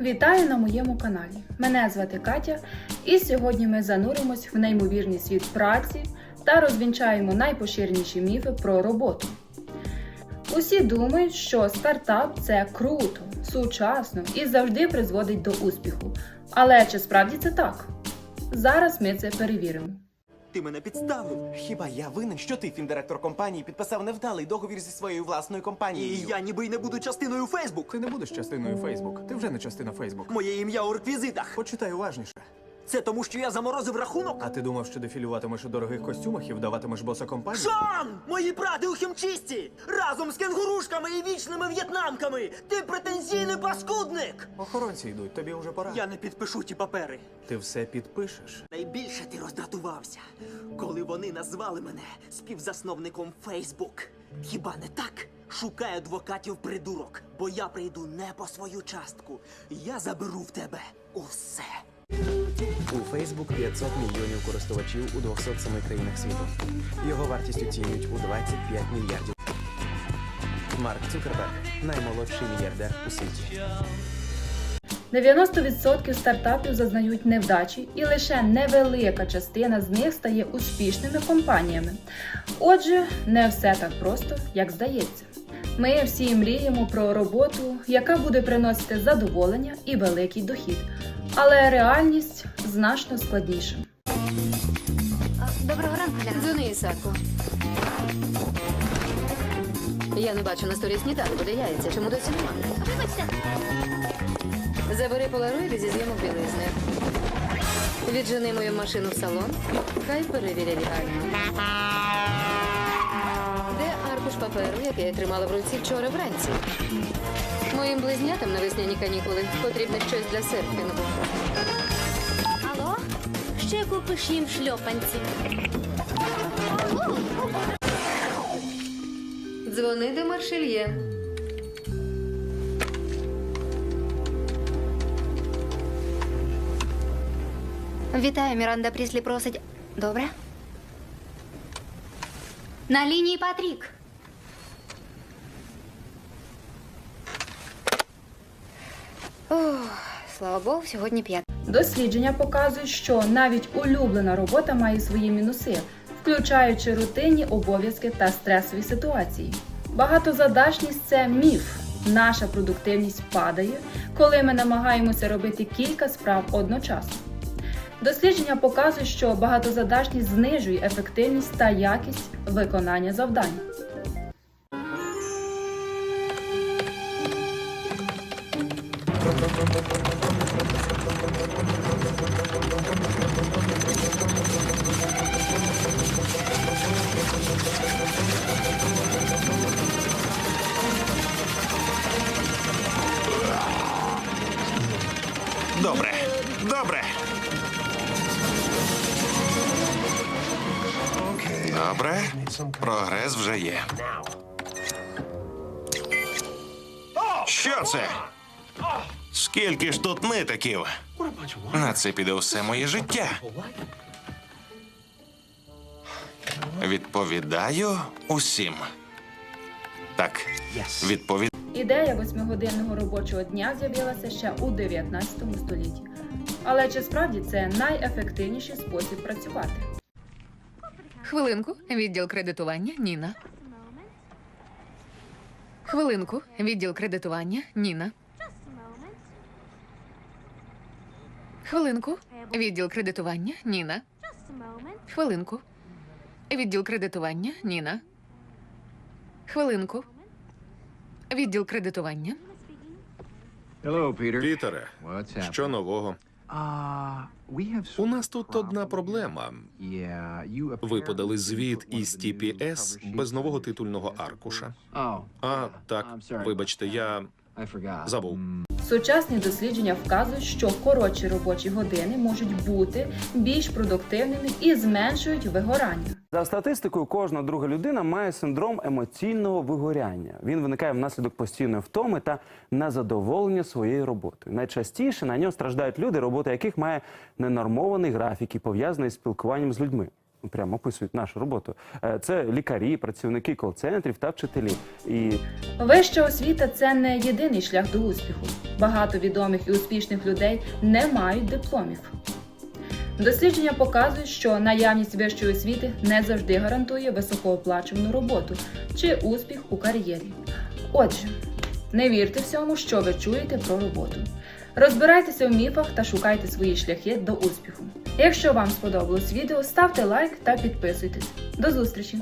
Вітаю на моєму каналі. Мене звати Катя, і сьогодні ми зануримось в неймовірний світ праці та розвінчаємо найпоширеніші міфи про роботу. Усі думають, що стартап це круто, сучасно і завжди призводить до успіху. Але чи справді це так? Зараз ми це перевіримо. Ти мене підставив. Хіба я винен, що ти, фіндиректор компанії, підписав невдалий договір зі своєю власною І компанією? я ніби й не буду частиною Фейсбук. Ти не будеш частиною Фейсбук. Ти вже не частина Фейсбук. Моє ім'я у реквізитах. Почитай уважніше. Це тому, що я заморозив рахунок. А ти думав, що дефілюватимеш у дорогих костюмах і вдаватимеш боса компанії? Шон! Мої брати у хімчисті! Разом з кенгурушками і вічними в'єтнамками! Ти претензійний паскудник! Охоронці йдуть, тобі вже пора. Я не підпишу ті папери. Ти все підпишеш. Найбільше ти роздратувався, коли вони назвали мене співзасновником Фейсбук. Хіба не так? Шукай адвокатів придурок, бо я прийду не по свою частку. Я заберу в тебе усе. У Facebook 500 мільйонів користувачів у 207 країнах світу. Його вартість оцінюють у 25 мільярдів. Марк Цукерберг наймолодший мільярдер у світі. 90% стартапів зазнають невдачі, і лише невелика частина з них стає успішними компаніями. Отже, не все так просто, як здається. Ми всі мріємо про роботу, яка буде приносити задоволення і великий дохід. Але реальність значно складніша. Доброго ранку. Дзвони Ісаку. Я не бачу на столі сніданку, де яйця. Чому досі нема? Вибачте, Забери полароїди зі зйомок білизни. Віджени мою машину в салон. Хай перевірять. Паперу, який я тримала в руці вчора вранці? Моїм близнятам на весняні канікули потрібно щось для серфінгу. алло? Ще купиш їм шльопанці. Дзвони до маршельє. Вітаю, Міранда Пріслі просить. Добре? На лінії Патрік. Ох, слава Богу, сьогодні п'ят. Дослідження показують, що навіть улюблена робота має свої мінуси, включаючи рутинні обов'язки та стресові ситуації. Багатозадачність це міф. Наша продуктивність падає, коли ми намагаємося робити кілька справ одночасно. Дослідження показують, що багатозадачність знижує ефективність та якість виконання завдань. Добре, добре. Добре, прогрес вже є. Що це? Скільки ж тут нитиків? На це піде все моє життя. Відповідаю усім. Так, відповідаю. Ідея восьмигодинного робочого дня з'явилася ще у 19 столітті. Але чи справді це найефективніший спосіб працювати? Хвилинку, відділ кредитування, Ніна. Хвилинку, відділ кредитування, Ніна. Хвилинку, відділ кредитування, Ніна. Хвилинку. Відділ кредитування, Ніна. Хвилинку. Відділ кредитування. Hello, Peter. Пітере, що нового? Uh, У нас тут одна проблема. Ви подали звіт із TPS без нового титульного аркуша. Oh, А, так, вибачте, я забув. Сучасні дослідження вказують, що коротші робочі години можуть бути більш продуктивними і зменшують вигорання. За статистикою, кожна друга людина має синдром емоційного вигоряння. Він виникає внаслідок постійної втоми та незадоволення своєю роботою. Найчастіше на нього страждають люди, робота яких має ненормований графік і пов'язаний з спілкуванням з людьми. прямо описують нашу роботу. Е, Це лікарі, працівники кол-центрів та вчителі. І Вища освіта це не єдиний шлях до успіху. Багато відомих і успішних людей не мають дипломів. Дослідження показують, що наявність вищої освіти не завжди гарантує високооплачувану роботу чи успіх у кар'єрі. Отже, не вірте всьому, що ви чуєте про роботу. Розбирайтеся в міфах та шукайте свої шляхи до успіху. Якщо вам сподобалось відео, ставте лайк та підписуйтесь. До зустрічі!